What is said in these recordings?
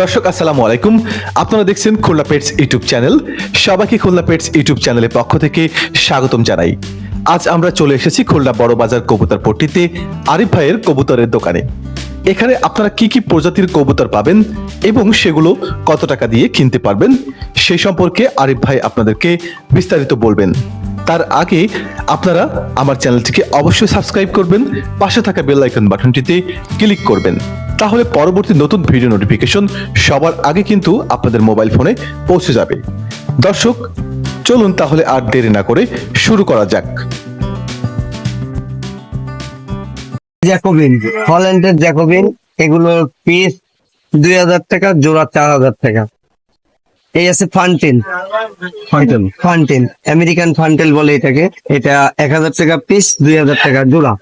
দর্শক, আসসালামু আলাইকুম। আপনারা দেখছেন খুলনা পেটস ইউটিউব চ্যানেল। সবাইকে খুলনা পেটস ইউটিউব চ্যানেলের পক্ষ থেকে স্বাগতম জানাই। আজ আমরা চলে এসেছি খুলনা বড় বাজার কবুতর পট্টিতে আরিফ ভাইয়ের কবুতরের দোকানে। এখানে আপনারা কি কি প্রজাতির কবুতর পাবেন এবং সেগুলো কত টাকা দিয়ে কিনতে পারবেন সেই সম্পর্কে আরিফ ভাই আপনাদেরকে বিস্তারিত বলবেন। তার আগে আপনারা আমার চ্যানেলটিকে অবশ্যই সাবস্ক্রাইব করবেন, পাশে থাকা বেল আইকন বাটনটিতে ক্লিক করবেন। তাহলে পরবর্তী নতুন ভিডিও নোটিফিকেশন সবার আগে কিন্তু আপনাদের মোবাইল ফোনে পৌঁছে যাবে। দর্শক, চলুন তাহলে আর দেরি না করে শুরু করা যাক। জ্যাকোবিন, হল্যান্ডের জ্যাকোবিন এগুলোর পিস দুই হাজার টাকা, জোড়া চার হাজার টাকা। এই আছে ফান্টেন ফাইটাল ফান্টেন আমেরিকান ফান্টেল বলে এটাকে। এটা এক হাজার টাকা পিস দুই হাজার টাকা জোড়া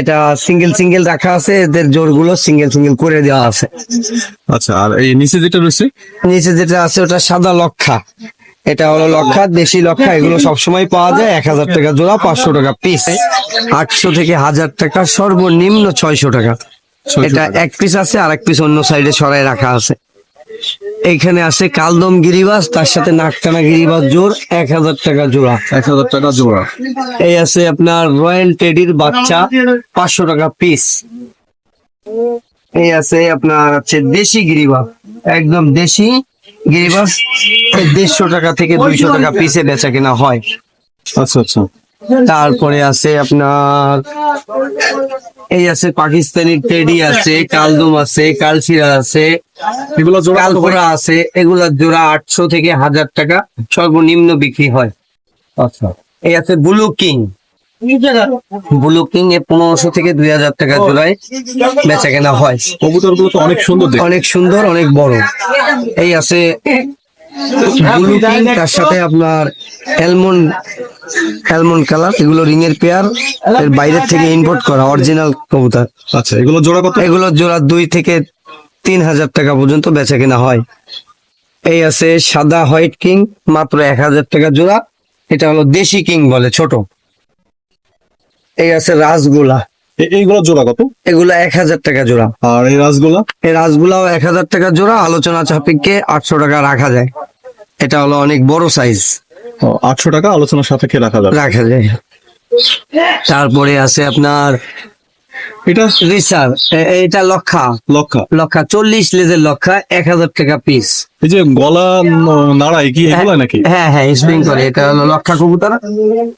এটা সিঙ্গেল সিঙ্গেল রাখা আছে এদের জোরগুলো সিঙ্গেল সিঙ্গেল করে দেওয়া আছে। আচ্ছা আর এই নিচে যেটা রয়েছে? নিচে যেটা আছে ওটা সাদা লক্ষা। এটা হলো লক্ষা দেশি লক্ষা এগুলো সবসময় পাওয়া যায়। এক হাজার টাকা জোড়া পাঁচশো টাকা পিস আটশো থেকে হাজার টাকা সর্বনিম্ন ছয়শো টাকা। এটা এক পিস আছে আর এক পিস অন্য সাইডে সরাই রাখা আছে। এইখানে আছে কালদম গিরিবাস তার সাথে নাকটানা গিরিবাস জোর এক হাজার টাকা জোড়া। এক হাজার টাকা জোড়া। এই আছে আপনার রয়্যাল টেডির বাচ্চা পাঁচশো টাকা পিস এই আছে আপনার হচ্ছে দেশি গিরিবাস একদম দেশি গিরিবাস দেড়শো টাকা থেকে দুইশো টাকা পিসে বেচা কেনা হয়। আচ্ছা আচ্ছা। তারপরে আছে আপনার এই আছে পাকিস্তানি টেডি আছে কালদুম আছে কালচিরা আছে এগুলো? কালকোরা আছে এগুলা জোড়া আটশো থেকে হাজার টাকা সর্বনিম্ন বিক্রি হয়। আচ্ছা এই আছে ব্লু কিং ব্লু কিং এ পনেরোশো থেকে দুই হাজার টাকা জোড়ায় বেচা কেনা হয়। কবুতরগুলো তো অনেক সুন্দর অনেক সুন্দর অনেক বড়। এই আছে ব্লু তার সাথে আপনার অ্যালমন্ড অ্যালমন্ড কালার এগুলো রিং এর পেয়ার এর বাইরের থেকে ইম্পোর্ট করা অরিজিনাল কবুতর। আচ্ছা এগুলো জোড়া কত? এগুলো জোড়া দুই থেকে তিন হাজার টাকা পর্যন্ত বেচা কেনা হয়। এই আছে সাদা হোয়াইট কিং মাত্র এক হাজার টাকা জোড়া। এটা হলো দেশি কিং বলে ছোট। এই আছে রাসগোলা। এইগুলো জোড়া কত? এগুলো এক হাজার টাকা জোড়া। আর এই রাসগোলা? এই রাসগুলাও এক হাজার টাকা জোড়া আলোচনা সাপেক্ষে আটশো টাকা রাখা যায়। এটা হলো অনেক বড় সাইজ আটশো টাকা আলোচনার সাপেক্ষে রাখা যাবে। রাখা যায়। তারপরে আছে আপনার এটা রিসার এটা লক্ষা। লক্ষা। লক্ষা চল্লিশ লেজের লক্ষা এক হাজার টাকা পিস এই যে গলা ন- নাড়াই কি এগুলো নাকি? হ্যাঁ হ্যাঁ স্প্রিং করে। এটা হলো লক্ষা কবুতর।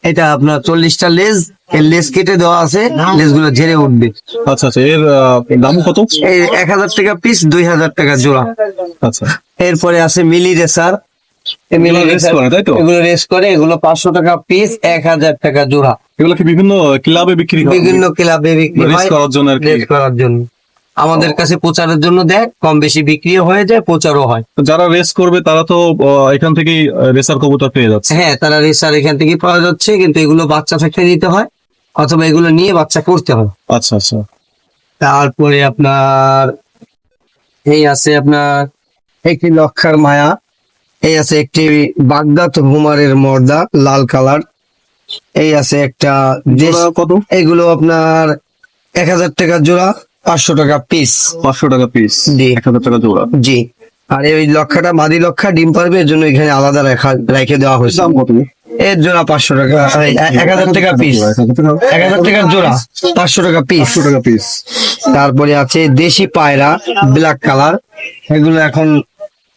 এটা আপনার চল্লিশটা লেজ। এর লেজ কেটে দেওয়া আছে। লেজগুলো ঝেড়ে উঠবে। আচ্ছা আচ্ছা এর দাম কত? এই এক হাজার টাকা পিস দুই হাজার টাকা জোড়া। আচ্ছা। এরপরে আছে মিলি রেসার। এগুলো করে, তাই তো? এগুলো রেস করে এগুলো পাঁচশো টাকা পিস এক হাজার টাকা জোড়া। এগুলো কি বিভিন্ন ক্লাবে বিক্রি বিভিন্ন ক্লাবে বিক্রি রেস হয় করার জন্য রেস করার জন্য। আমাদের কাছে প্রচারের জন্য দেয় কম বেশি বিক্রিও হয়ে যায় প্রচারও হয়। যারা রেস করবে তারা তো এখান থেকেই রেসার কবুতর পেয়ে যাচ্ছে। হ্যাঁ তারা রেসার এখান থেকে পাওয়া যাচ্ছে কিন্তু এগুলো বাচ্চা থাকতে নিতে হয় অথবা এগুলো নিয়ে বাচ্চা করতে হয়। আচ্ছা আচ্ছা। তারপরে আপনার এই আছে আপনার একটি লক্ষার মায়া। এই আছে একটি বাগদাদ হুমারের মর্দা লাল কালার। এই আছে একটা কত? এগুলো আপনার এক হাজার টাকা জোড়া পাঁচশো টাকা পিস পাঁচশো টাকা পিস জি। এক হাজার টাকা জোড়া। জি। আর এই লক্ষাটা মাদি লক্ষা ডিম পারবে এর জন্য এখানে আলাদা রেখা রেখে দেওয়া হয়েছে। এর জোড়া পাঁচশো টাকা এক হাজার টাকা পিস এক হাজার টাকার জোড়া পাঁচশো টাকা পিস টাকা পিস তারপরে আছে দেশি পায়রা ব্ল্যাক কালার এগুলো এখন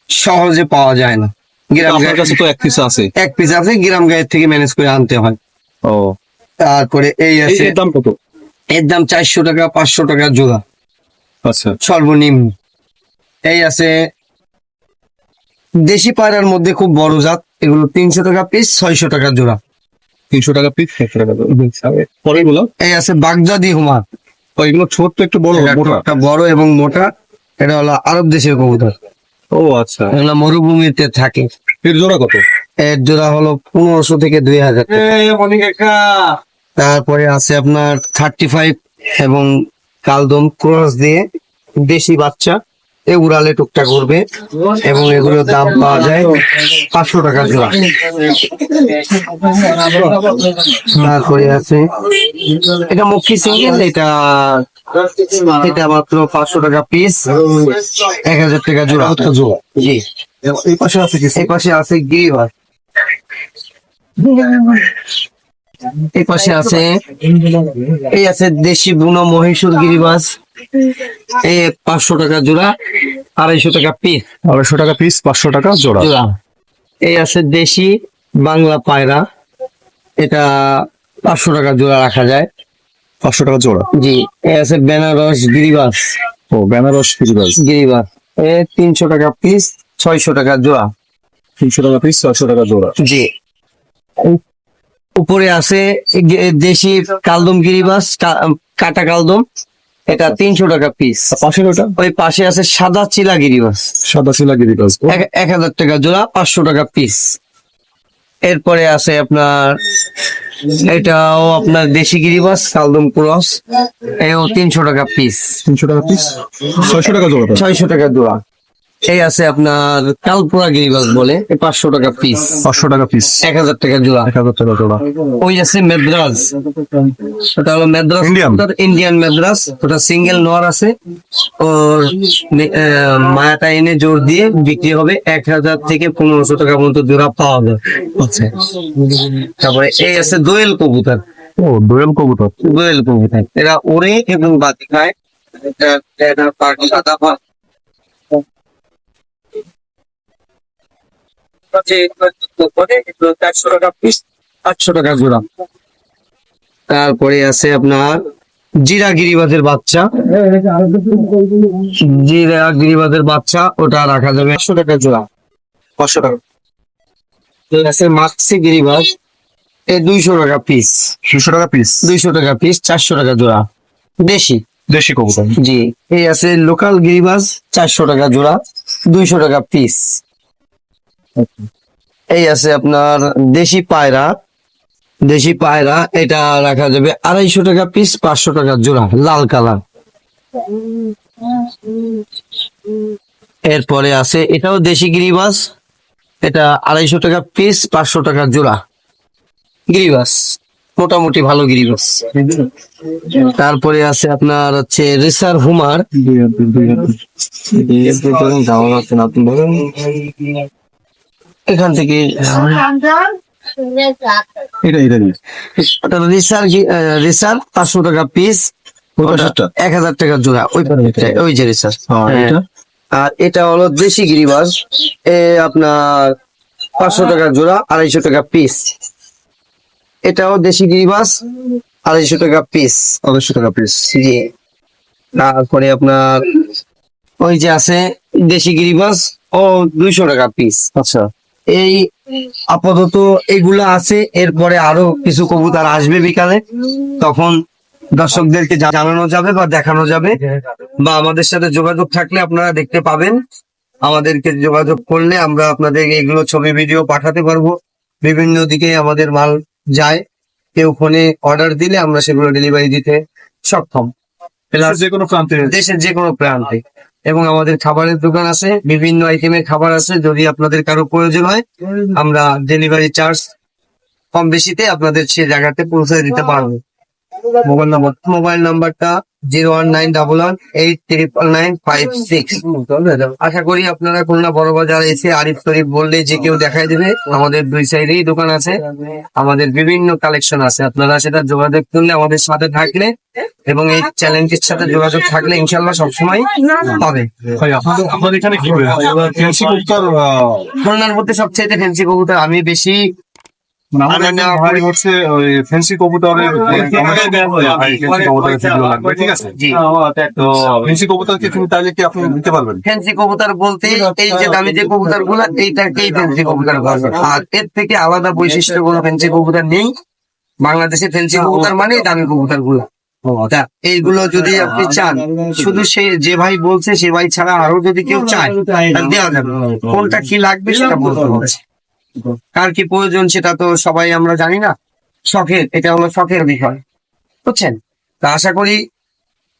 সহজে পাওয়া যায় না। গ্রাম আপনার গায়ে কাছে তো এক পিস আছে। এক পিস আছে গ্রাম গায়ের থেকে ম্যানেজ করে আনতে হয়। ও। তারপরে এই আছে এর দাম কত? এর দাম চারশো টাকা পাঁচশো টাকা জোড়া। আচ্ছা। সর্বনিম্ন। এই আছে দেশি পায়রার মধ্যে খুব বড় জাত। এগুলো তিনশো টাকা পিস ছয়শো টাকা জোড়া। তিনশো টাকা পিস একশো টাকা পরে গুলো এই আছে বাগদাদি হুমার ও এগুলো ছোট্ট একটু বড় মোটা। একটা বড় এবং মোটা। এটা হলো আরব দেশের কবুতর। ও আচ্ছা। এগুলো মরুভূমিতে থাকে। এর জোড়া কত? এর জোড়া হলো পনেরোশো থেকে দুই হাজার। তারপরে আছে আপনার থার্টি ফাইভ এবং কালদম ক্রস দিয়ে দেশি বাচ্চা। এ উড়ালে টুকটাক করবে এবং এগুলোর দাম পাওয়া যায় পাঁচশো টাকা জোড়া। তারপরে আছে এটা মুখী সিঙ্গেল এটা এটা মাত্র পাঁচশো টাকা পিস এক হাজার টাকা জোড়া। জোড়া। জি। এই পাশে আছে কি এই পাশে আছে গিরিবার এই পাশে আছে এই আছে দেশি বুনো মহীশূর গিরিবাস এই পাঁচশো টাকা জোড়া আড়াইশো টাকা পিস আড়াইশো টাকা পিস পাঁচশো টাকা জোড়া। জোড়া। এই আছে দেশি বাংলা পায়রা। এটা পাঁচশো টাকা জোড়া রাখা যায়। পাঁচশো টাকা জোড়া? জি এই আছে বেনারস গিরিবাস। ও বেনারস ফিরিবাস গিরিবাস। এ তিনশো টাকা পিস ছয়শো টাকা জোড়া। তিনশো টাকা পিস ছয়শো টাকা জোড়া। জি। উপরে আছে দেশি কালদম গিরিবাস কাটা কালদম। এটা তিনশো টাকা পিস ওটা? ওই পাশে আছে সাদা চিলা গিরিবাস। সাদা চিলা গিরিবাস। এক হাজার টাকা জোড়া পাঁচশো টাকা পিস এরপরে আছে আপনার এটাও আপনার দেশি গিরিবাস কালদম ক্রস। এও তিনশো টাকা পিস তিনশো টাকা পিস ছয়শো টাকা জোড়া। ছয়শো টাকা জোড়া। এই আছে আপনার কালপুরা গিরিবাস বলে পাঁচশো টাকা পিস পাঁচশো টাকা পিস এক হাজার টাকা জোড়া। এক হাজার টাকা জোড়া। ওই আছে মেদ্রাস ওটা হলো মেদ্রাস Indian? ইন্ডিয়ান মেদ্রাস ওটা সিঙ্গেল নোয়ার আছে। ওর মায়াটা এনে জোর দিয়ে বিক্রি হবে এক হাজার থেকে পনেরোশো টাকা পর্যন্ত জোড়া পাওয়া যাবে আচ্ছা। তারপরে এই আছে দোয়েল কবুতর। ও দোয়েল কবুতর। দোয়েল কবুতর। এরা ওরে এবং বাতি খায় এটা এটা পাখি সাদা পা চারশো টাকা পিস আটশো টাকা জোড়া। তারপরে আছে আপনার জিরা গিরিবাজের বাচ্চা। জিরা গিরিবাজের বাচ্চা ওটা রাখা যাবে একশো টাকা জোড়া। পাঁচশো টাকা। এই আছে মাক্সি গিরিবাজ। এ দুইশো টাকা পিস দুশো টাকা পিস দুইশো টাকা পিস চারশো টাকা জোড়া। দেশি। দেশি কবুতর। জি। এই আছে লোকাল গিরিবাজ চারশো টাকা জোড়া। দুইশো টাকা পিস এই আছে আপনার দেশি পায়রা। দেশি পায়রা, এটা রাখা যাবে আড়াইশো টাকা পিস পাঁচশো টাকা জোড়া, লাল কালার। এরপরে আছে, এটাও দেশি গিরিবাস। এটা আড়াইশো টাকা পিস পাঁচশো টাকা জোড়া। গিরিবাস, মোটামুটি ভালো গিরিবাস। তারপরে আছে আপনার হচ্ছে রেসার হুমার। এখান থেকে এটা এটা দিয়ে। ওটা রেসার রেসার পাঁচশো টাকা পিস এক হাজার টাকা জোড়া। ওই ওই যে রেসার। এটা? আর এটা হলো দেশি গিরিবাস এ আপনার পাঁচশো টাকা জোড়া আড়াইশো টাকা পিস এটাও দেশি গিরিবাস আড়াইশো টাকা পিস আড়াইশো টাকা পিস জি। তারপরে আপনার ওই যে আছে দেশি গিরিবাস ও দুইশো টাকা পিস আচ্ছা। এই আপাতত এগুলা আছে এরপরে আরও কিছু কবুতর আসবে বিকালে। তখন দর্শকদেরকে জানানো যাবে বা দেখানো যাবে। বা আমাদের সাথে যোগাযোগ থাকলে আপনারা দেখতে পাবেন। আমাদেরকে যোগাযোগ করলে আমরা আপনাদের এগুলো ছবি ভিডিও পাঠাতে পারব। বিভিন্ন দিকে আমাদের মাল যায়। কেউ ফোনে অর্ডার দিলে আমরা সেগুলো ডেলিভারি দিতে সক্ষম। Plus যে কোনো প্রান্তে। দেশের যে কোনো প্রান্তে। এবং আমাদের খাবারের দোকান আছে, বিভিন্ন আইটেমের খাবার আছে, যদি আপনাদের কারও প্রয়োজন হয়, আমরা ডেলিভারি চার্জ কম বেশিতে আপনাদের সে জায়গাতে পৌঁছে দিতে পারব। মোবাইল নাম্বার মোবাইল নাম্বারটা zero one nine double one eight triple nine five six. আশা করি আপনারা খুলনা বড় বাজার এসে আরিফ শরীফ বললে যে কেউ দেখাই দেবে আমাদের দুই সাইডেই দোকান আছে। আমাদের বিভিন্ন কালেকশন আছে আপনারা সেটা যোগাযোগ করলে আমাদের সাথে থাকলে এবং এই চ্যালেঞ্জের সাথে যোগাযোগ থাকলে ইনশাল্লাহ সবসময় পাবে। খুলনার মধ্যে সবচেয়ে ফেন্সি কবুতর আমি বেশি আমাদের একটা হচ্ছে ওই ফ্যান্সি কবুতরের ভাই ফ্যান্সি কবুতরের ভিডিও লাগবে ঠিক আছে? তো ফ্যান্সি কবুতর কি তুমি তাহলে কি আপনি দিতে পারবেন? ফেন্সি কবুতর বলতে এই যে দামি যে কবুতরগুলো এইটাকেই ফেন্সি কবুতর আর এর থেকে আলাদা বৈশিষ্ট্য কোনো ফেন্সি কবুতর নেই। বাংলাদেশে ফেন্সি কবুতর মানে দামি কবুতরগুলো এইগুলো যদি আপনি চান শুধু সে যে ভাই বলছে সে ভাই ছাড়া আরও যদি কেউ চায় দেওয়া যাবে। কোনটা কি লাগবে সেটা বলতে হবে। কার কি প্রয়োজন সেটা তো সবাই আমরা জানি না। শখের, এটা হলো শখের বিষয়। বুঝছেন? তা আশা করি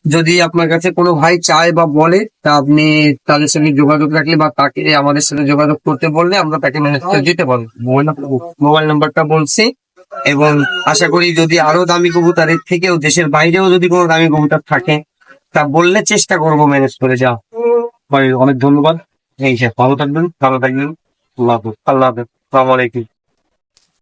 যদি আপনার কাছে কোনো ভাই চায় বা বলে, তা আপনি তাদের সঙ্গে যোগাযোগ রাখলে বা তাকে আমাদের সাথে যোগাযোগ করতে বললে আমরা তাকে ম্যানেজ করে দিতে পারব। মোবাইল নাম্বারটা বলছি। এবং আশা করি যদি আরও দামি কবুতর এর থেকেও, দেশের বাইরেও যদি কোনো দামি কবুতর থাকে, তা বললে চেষ্টা করব ম্যানেজ করে যাও অনেক ধন্যবাদ। এই ভালো থাকবেন ভালো থাকবেন। আল্লাহ আল্লাহ হাফেজ। সালাম আলাইকুম।